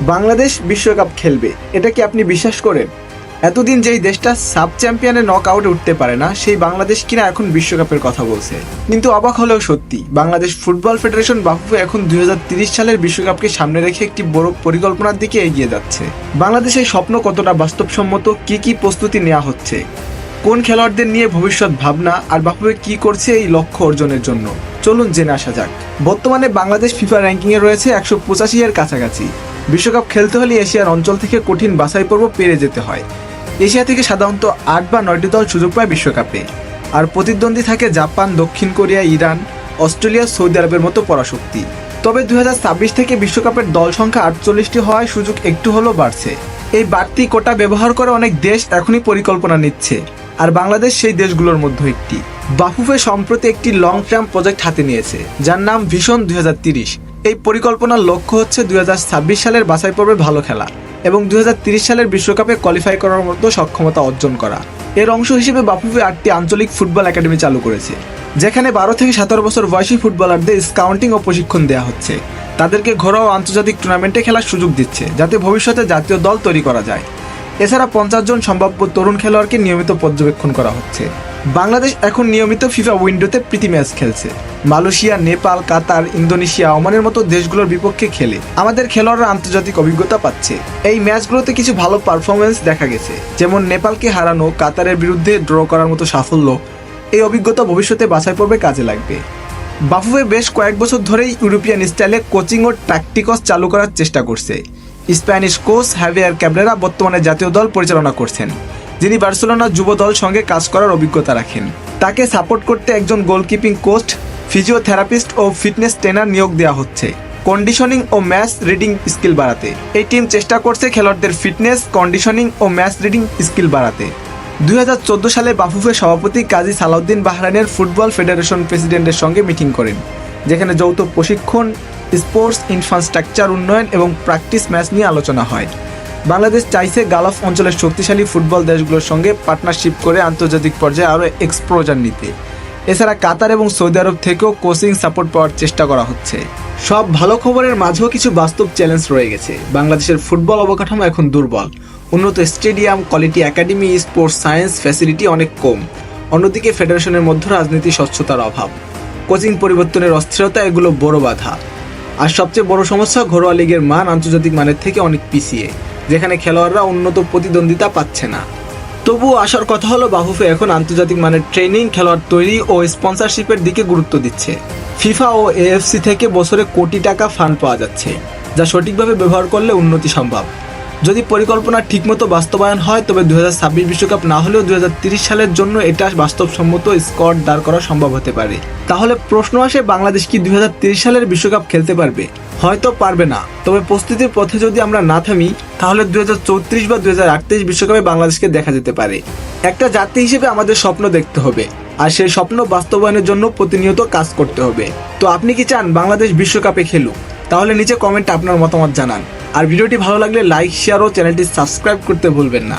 বাংলাদেশ বিশ্বকাপ খেলবে, এটা কি আপনি বিশ্বাস করেন? এতদিন যেই দেশটা সাব চ্যাম্পিয়নে নক আউটে উঠতে পারে না, সেই বাংলাদেশ কিনা এখন বিশ্বকাপের কথা বলছে। কিন্তু অবাক হলেও সত্যি, বাংলাদেশ ফুটবল ফেডারেশন বাফু এখন দুই সালের বিশ্বকাপকে সামনে রেখে একটি বড় পরিকল্পনার দিকে এগিয়ে যাচ্ছে। বাংলাদেশের স্বপ্ন কতটা বাস্তবসম্মত, কি কি প্রস্তুতি নেওয়া হচ্ছে? কোন খেলোয়াড়দের নিয়ে ভবিষ্যৎ ভাবনা, আর বাফুয়ে কি করছে এই লক্ষ্য অর্জনের জন্য? চলুন জেনে আসা যাক। বর্তমানে বাংলাদেশ ফিফা র্যাঙ্কিংয়ে রয়েছে একশো পঁচাশি এর কাছাকাছি। বিশ্বকাপ খেলতে হলে এশিয়ার অঞ্চল থেকে কঠিন বাছাই পর্ব পেরে যেতে হয়। এশিয়া থেকে সাধারণত আট বা নয়টি দল সুযোগ পায় বিশ্বকাপে। আর প্রতিদ্বন্দ্বী থাকে জাপান, দক্ষিণ কোরিয়া, ইরান, অস্ট্রেলিয়া, সৌদি আরবের মতো পরাশক্তি। তবে দুই হাজার ছাব্বিশ থেকে বিশ্বকাপের দল সংখ্যা আটচল্লিশটি হওয়ায় সুযোগ একটু হলেও বাড়ছে। এই বাড়তি কোটা ব্যবহার করে অনেক দেশ এখনই পরিকল্পনা নিচ্ছে। আর বাংলাদেশ সেই দেশগুলোর মধ্যে একটি। বাফুফে সম্প্রতি একটি লং টার্ম প্রজেক্ট হাতে নিয়েছে, যার নাম ভিশন দুই এই পরিকল্পনার লক্ষ্য হচ্ছে দুই হাজার ছাব্বিশ সালের বাছাই পর্বে ভালো খেলা এবং দুই সালের বিশ্বকাপে কোয়ালিফাই করার মতো সক্ষমতা অর্জন করা। এর অংশ হিসেবে বাফুফে আটটি আঞ্চলিক ফুটবল একাডেমি চালু করেছে, যেখানে বারো থেকে সতেরো বছর বয়সী ফুটবলারদের স্কাউন্টিং ও প্রশিক্ষণ দেওয়া হচ্ছে। তাদেরকে ঘরোয়া আন্তর্জাতিক টুর্নামেন্টে খেলার সুযোগ দিচ্ছে, যাতে ভবিষ্যতে জাতীয় দল তৈরি করা যায়। এছাড়া পঞ্চাশ জন সম্ভাব্য তরুণ খেলোয়াড়কে নিয়মিত পর্যবেক্ষণ করা হচ্ছে। বাংলাদেশ এখন নিয়মিত ফিফা উইন্ডোতে প্রীতি ম্যাচ খেলছে। মালয়েশিয়া, নেপাল, কাতার, ইন্দোনেশিয়া, ওমানের মতো দেশগুলোর বিপক্ষে খেলে আমাদের খেলোয়াড়রা আন্তর্জাতিক অভিজ্ঞতা পাচ্ছে। এই ম্যাচগুলোতে কিছু ভালো পারফরমেন্স দেখা গেছে, যেমন নেপালকে হারানো, কাতারের বিরুদ্ধে ড্র করার মতো সাফল্য। এই অভিজ্ঞতা ভবিষ্যতে বাছাই পর্বে কাজে লাগবে। বাফুয়ে বেশ কয়েক বছর ধরেই ইউরোপিয়ান স্টাইলে কোচিং ও ট্যাকটিকস চালু করার চেষ্টা করছে। স্প্যানিশ কোচ হ্যাভিয়ার ক্যাবলেরা বর্তমানে জাতীয় দল পরিচালনা করছেন। যিনি বার্সেলোনা যুব দল সঙ্গে কাজ করার অভিজ্ঞতা রাখেন। তাকে সাপোর্ট করতে একজন গোলকিপিং কোচ, ফিজিওথেরাপিস্ট ও ফিটনেস ট্রেনার নিয়োগ দেওয়া হচ্ছে। কন্ডিশনিং ও ম্যাচ রিডিং স্কিল বাড়াতে। এই টিম চেষ্টা করছে খেলোয়াড়দের ফিটনেস, কন্ডিশনিং ও ম্যাচ রিডিং স্কিল বাড়াতে। দুই হাজার চোদ্দ সালে বাফুফের সভাপতি কাজী সালাউদ্দিন বাহরাইনের ফুটবল ফেডারেশন প্রেসিডেন্টের সঙ্গে মিটিং করেন, যেখানে যৌথ প্রশিক্ষণ, স্পোর্টস ইনফ্রাস্ট্রাকচার উন্নয়ন এবং প্র্যাকটিস ম্যাচ নিয়ে আলোচনা হয়। বাংলাদেশ চাইছে গালফ অঞ্চলের শক্তিশালী ফুটবল দেশগুলোর সঙ্গে পার্টনারশিপ করে আন্তর্জাতিক পর্যায়ে আরও এক্সপ্লোজার নিতে। এছাড়া কাতার এবং সৌদি আরব থেকেও কোচিং সাপোর্ট পাওয়ার চেষ্টা করা হচ্ছে। সব ভালো খবরের মাঝেও কিছু বাস্তব চ্যালেঞ্জ রয়ে গেছে। বাংলাদেশের ফুটবল অবকাঠামো এখন দুর্বল। উন্নত stadium quality academy sports science facility অনেক কম। অন্যদিকে ফেডারেশনের মধ্যে রাজনীতি স্বচ্ছতার অভাব। কোচিং পরিবর্তনের অস্থিরতা এগুলো বড় বাধা। আর সবচেয়ে বড় সমস্যা ঘরোয়া লীগের মান আন্তর্জাতিক মানের থেকে অনেক পিছিয়ে। যেখানে খেলোয়াড়রা উন্নত প্রতিদ্বন্দ্বিতা পাচ্ছে না। তবুও আসার কথা হলো বাহুফে এখন আন্তর্জাতিক মানের ট্রেনিং, খেলোয়াড় তৈরি ও স্পন্সরশিপের দিকে গুরুত্ব দিচ্ছে। ফিফা ও এএফসি থেকে বছরে কোটি টাকা ফান্ড পাওয়া যাচ্ছে, যা সঠিকভাবে ব্যবহার করলে উন্নতি সম্ভব। যদি পরিকল্পনা ঠিকমতো বাস্তবায়ন হয়, তবে দু হাজার বিশ্বকাপ না হলেও দু সালের জন্য এটা বাস্তবসম্মত স্কট দাঁড় করা সম্ভব হতে পারে। তাহলে প্রশ্ন আসে, বাংলাদেশ কি দু সালের বিশ্বকাপ খেলতে পারবে? হয়তো পারবে না। তবে প্রস্তুতির পথে যদি আমরা না থামি তাহলে দুই হাজার চৌত্রিশ বা দু বিশ্বকাপে বাংলাদেশকে দেখা যেতে পারে। একটা জাতি হিসেবে আমাদের স্বপ্ন দেখতে হবে, আর সেই স্বপ্ন বাস্তবায়নের জন্য প্রতিনিয়ত কাজ করতে হবে। তো আপনি কি চান বাংলাদেশ বিশ্বকাপে খেলুক? তাহলে নিচে কমেন্টে আপনার মতামত জানান। আর ভিডিওটি ভালো লাগলে লাইক, শেয়ার ও চ্যানেলটি সাবস্ক্রাইব করতে ভুলবেন না।